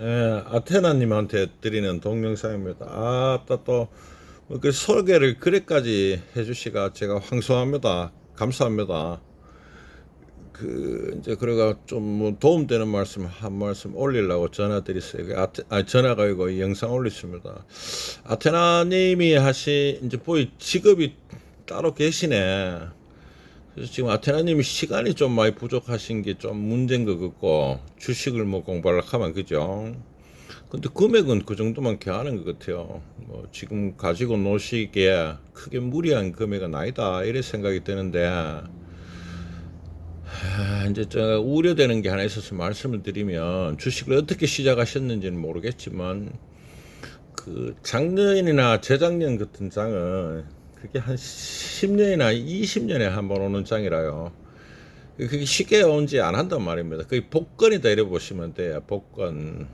예, 아테나님한테 드리는 동영상입니다. 아따 또그 소개를 그래까지 해주시가 제가 황송합니다. 감사합니다. 그 이제 그래가 좀뭐 도움되는 말씀 한 말씀 올리려고 전화 드렸어요. 그 아테, 아 전화가 아니고 이 영상 올렸습니다. 아테나님이 하신 이제 보이 직업이 따로 계시네. 그래서 지금 아테나님이 시간이 좀 많이 부족하신 게 좀 문제인 것 같고 주식을 뭐 공부하려고 하면 그죠. 근데 금액은 그 정도만 개하는 것 같아요. 뭐 지금 가지고 노시기에 크게 무리한 금액은 아니다 이런 생각이 드는데 아, 이제 제가 우려되는 게 하나 있어서 말씀을 드리면 주식을 어떻게 시작하셨는지는 모르겠지만 그 작년이나 재작년 같은 장은 그게 한 10년이나 20년에 한 번 오는 장이라요. 그게 쉽게 온지 안 한단 말입니다. 그게 복권이다 이래 보시면 돼요. 복권.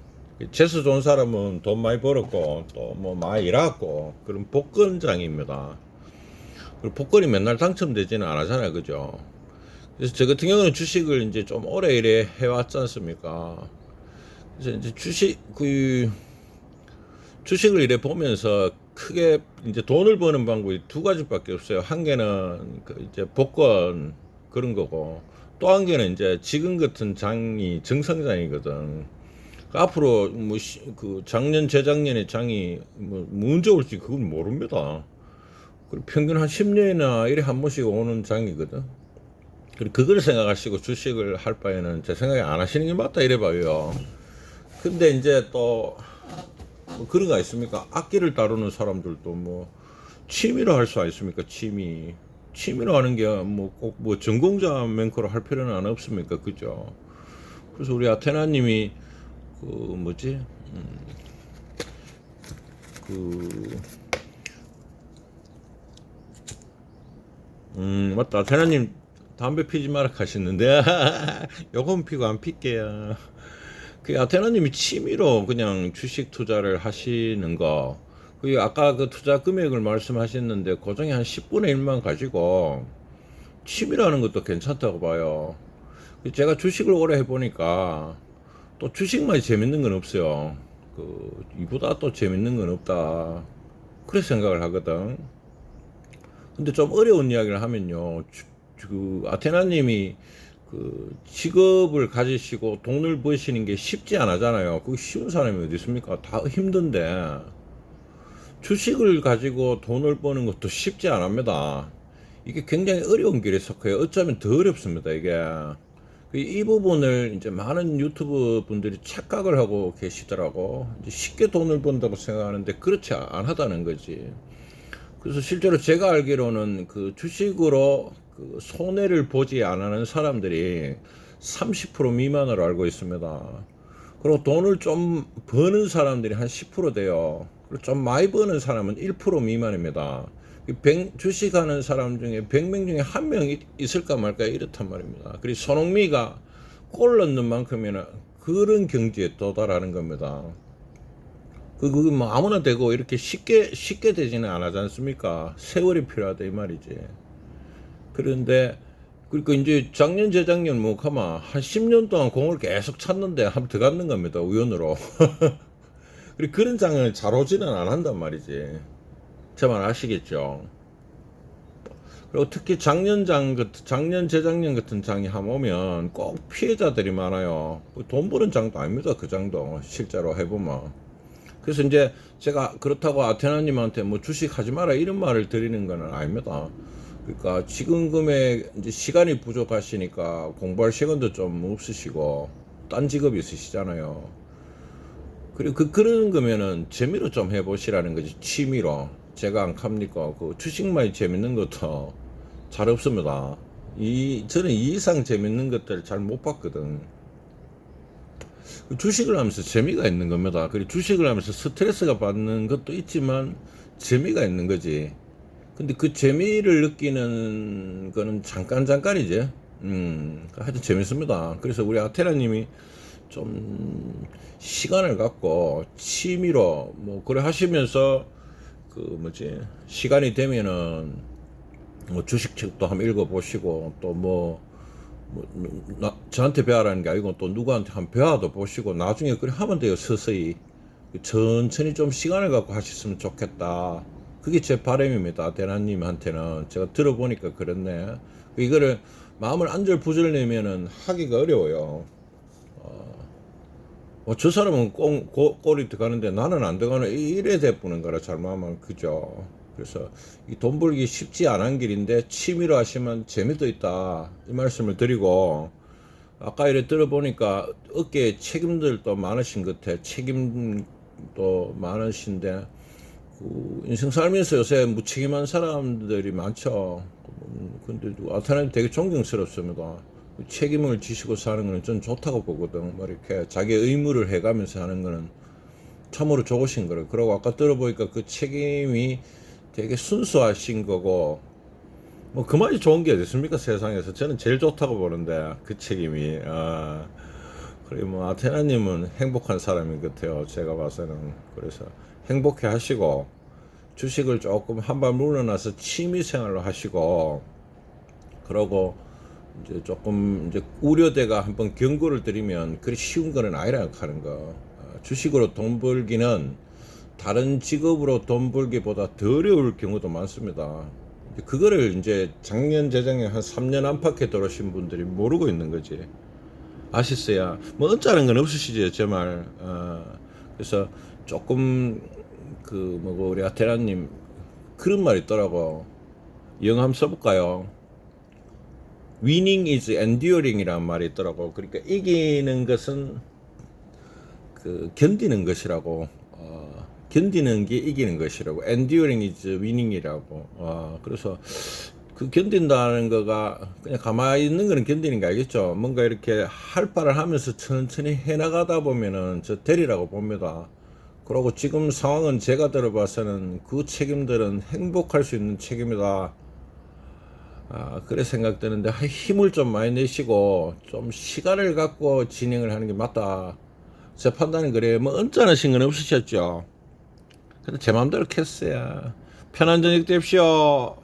재수 좋은 사람은 돈 많이 벌었고 또 뭐 많이 일하고 그런 복권장입니다. 그리고 복권이 맨날 당첨되지는 않았잖아요, 그죠? 그래서 저 같은 경우는 주식을 이제 좀 오래 이래 해왔지 않습니까? 그래서 이제 주식 그 주식을 이래 보면서 크게 이제 돈을 버는 방법이 두 가지밖에 없어요. 한 개는 그 이제 복권 그런 거고 또 한 개는 이제 지금 같은 장이 정상장이거든. 그 앞으로 뭐 그 작년 재작년에 장이 뭐 언제 올지 그건 모릅니다. 그리고 평균 한 10년이나 이래 한 번씩 오는 장이거든. 그리고 그걸 생각하시고 주식을 할 바에는 제 생각에 안 하시는 게 맞다 이래 봐요. 근데 이제 또 뭐 그런 거 있습니까? 악기를 다루는 사람들도 뭐 취미로 할 수 있습니까? 취미. 취미로 하는 게 뭐꼭뭐 전공자 맹커로 할 필요는 안 없습니까? 그죠? 그래서 우리 아테나님이 그 뭐지? 음, 그 음, 맞다. 아테나님 담배 피지 마라 하셨는데 요건 피고 안 필게요. 그 아테나님이 취미로 그냥 주식 투자를 하시는 거. 그 아까 그 투자 금액을 말씀하셨는데 고정이 한 10분의 1만 가지고 취미라는 것도 괜찮다고 봐요. 제가 주식을 오래 해보니까 또 주식만 재밌는 건 없어요. 그 이보다 또 재밌는 건 없다. 그래 생각을 하거든. 근데 좀 어려운 이야기를 하면요. 주- 그 아테나님이 그 직업을 가지시고 돈을 버시는 게 쉽지 않아잖아요. 그 쉬운 사람이 어디 있습니까? 다 힘든데 주식을 가지고 돈을 버는 것도 쉽지 않습니다. 이게 굉장히 어려운 길에 속해요. 어쩌면 더 어렵습니다. 이게 그이 부분을 이제 많은 유튜브 분들이 착각을 하고 계시더라고. 쉽게 돈을 번다고 생각하는데 그렇지 않다는 거지. 그래서 실제로 제가 알기로는 그 주식으로 그 손해를 보지 않는 사람들이 30% 미만으로 알고 있습니다. 그리고 돈을 좀 버는 사람들이 한 10% 돼요. 그리고 좀 많이 버는 사람은 1% 미만입니다. 이 백- 주식하는 사람 중에 100명 중에 한명 있을까 말까 이렇단 말입니다. 그리고 손흥미가 골 넣는 만큼이나 그런 경지에 도달하는 겁니다. 그, 그게 뭐 아무나 되고 이렇게 쉽게, 쉽게 되지는 않지 않습니까? 세월이 필요하다 이 말이지. 그런데, 그러니까 이제 작년, 재작년 뭐 가만 한 10년 동안 공을 계속 찾는데 한번더 갖는 겁니다. 우연으로. 그리고 그런 장을 잘 오지는 않는단 말이지. 제 말 아시겠죠? 그리고 특히 작년 장, 같은- 작년, 재작년 같은 장이 한 오면 꼭 피해자들이 많아요. 돈 버는 장도 아닙니다. 그 장도. 실제로 해보면. 그래서 이제 제가 그렇다고 아테나님한테 뭐 주식 하지 마라 이런 말을 드리는 건 아닙니다. 그러니까 지금 금에 이제 시간이 부족하시니까 공부할 시간도 좀 없으시고 딴 직업이 있으시잖아요. 그리고 그 그런 거면은 재미로 좀 해보시라는 거지 취미로 제가 안 갑니까 그 주식만이 재밌는 것도 잘 없습니다. 이 저는 이 이상 재밌는 것들 잘 못 봤거든. 그 주식을 하면서 재미가 있는 겁니다. 그리고 주식을 하면서 스트레스가 받는 것도 있지만 재미가 있는 거지. 근데 그 재미를 느끼는 거는 잠깐 잠깐이지. 음, 하여튼 재밌습니다. 그래서 우리 아테라님이 좀 시간을 갖고 취미로 뭐 그래 하시면서 그 뭐지 시간이 되면은 뭐 주식책도 한번 읽어보시고 또뭐 뭐, 나, 저한테 배우라는 게 아니고 또 누구한테 한 배워도 보시고 나중에 그래 하면 돼요 서서히 천천히 좀 시간을 갖고 하셨으면 좋겠다 그게 제 바람입니다. 대나님한테는. 제가 들어보니까 그렇네. 이거를 마음을 안절부절 내면은 하기가 어려워요. 뭐저 사람은 꽁, 고, 꼬리 들어가는데 나는 안 들어가는 이래 돼보는 거라 잘못하면 그죠. 그래서 이 돈 벌기 쉽지 않은 길인데 취미로 하시면 재미도 있다. 이 말씀을 드리고 아까 이래 들어보니까 어깨에 책임들도 많으신 것 같아. 책임도 많으신데 그 인생 살면서 요새 무책임한 사람들이 많죠. 음, 근데 아타님 되게 존경스럽습니다. 책임을 지시고 사는 거는 전 좋다고 보거든. 뭐 이렇게 자기 의무를 해가면서 하는 거는 참으로 좋으신 거를. 그리고 아까 들어보니까 그 책임이 되게 순수하신 거고 뭐 그만이 좋은 게 어딨습니까 세상에서 저는 제일 좋다고 보는데 그 책임이 아 그리고 뭐 아테나님은 행복한 사람인 것 같아요 제가 봐서는 그래서 행복해 하시고 주식을 조금 한발 물러나서 취미 생활로 하시고 그러고 이제 조금 이제 우려대가 한번 경고를 드리면 그리 쉬운 거는 아니라 하는 거 아, 주식으로 돈 벌기는 다른 직업으로 돈 벌기보다 더 어려울 경우도 많습니다. 그거를 이제 작년 재작년 한 3년 안팎에 들어오신 분들이 모르고 있는 거지. 아시어야 뭐 어쩌는 건 없으시죠 제 말. 어, 그래서 조금 그 뭐고 우리 아테라님 그런 말 있더라고. 영어 한번 써볼까요? Winning is enduring이라는 말이 있더라고. 그러니까 이기는 것은 그 견디는 것이라고. 어, 견디는 게 이기는 것이라고. Enduring is winning이라고. 어, 그래서 그 견딘다는 거가 그냥 가만히 있는 거는 견디는 게 알겠죠. 뭔가 이렇게 할 바를 하면서 천천히 해나가다 보면은 저 대리라고 봅니다. 그러고 지금 상황은 제가 들어봐서는 그 책임들은 행복할 수 있는 책임이다. 아, 그래 생각되는데 하, 힘을 좀 많이 내시고 좀 시간을 갖고 진행을 하는 게 맞다. 제 판단은 그래요. 뭐 언짢으신 건 없으셨죠. 근데 제 마음대로 캐스야. 편한 저녁 되십시오.